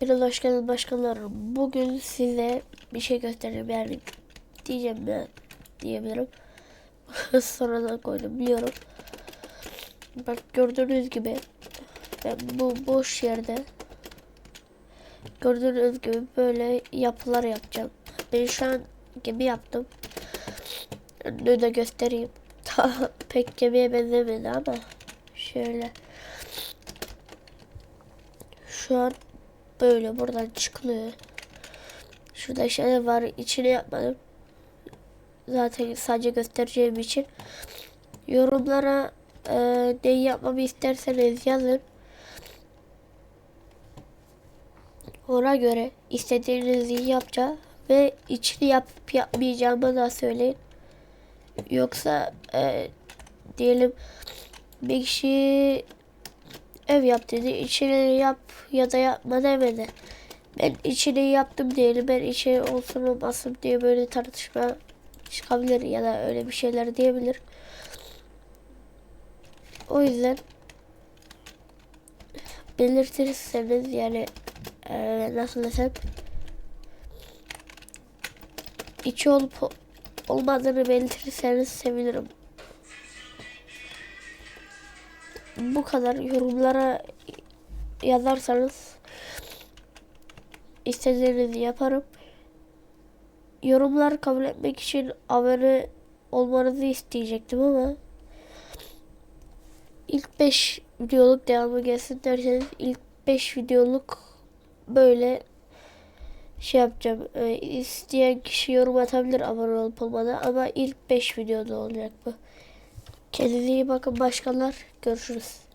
Biraz hoş geldiniz başkanlar. Bugün size bir şey göstereceğim yani diyeceğim ben diyebilirim. Sonradan koydum biliyorum. Bak gördüğünüz gibi ben bu boş yerde gördüğünüz gibi böyle yapılar yapacağım. Ben şu an gemi yaptım. Önünü de göstereyim. Daha pek gemiye benzemedi ama şöyle. Şu an böyle buradan çıkılıyor. Şurada şeyler var. içine yapmadım. Zaten sadece göstereceğim için. Yorumlara e, neyi yapmamı isterseniz yazın. Ona göre istediğinizi yapacağım. Ve içini yapıp yapmayacağımı da söyleyin. Yoksa e, diyelim bir kişi ev yap dedi. İçini yap ya da yapma demedi. Ben içini yaptım diyelim. Ben içi olsun olmasın diye böyle tartışma çıkabilir ya da öyle bir şeyler diyebilir. O yüzden belirtirseniz yani e, nasıl desem içi olup olmadığını belirtirseniz sevinirim. Bu kadar yorumlara yazarsanız istediğinizi yaparım. Yorumlar kabul etmek için abone olmanızı isteyecektim ama ilk 5 videoluk devamı gelsin derseniz ilk 5 videoluk böyle şey yapacağım. Ee, isteyen kişi yorum atabilir abone olup olmadan ama ilk 5 videoda olacak bu. Kendinize iyi bakın başkanlar. Görüşürüz.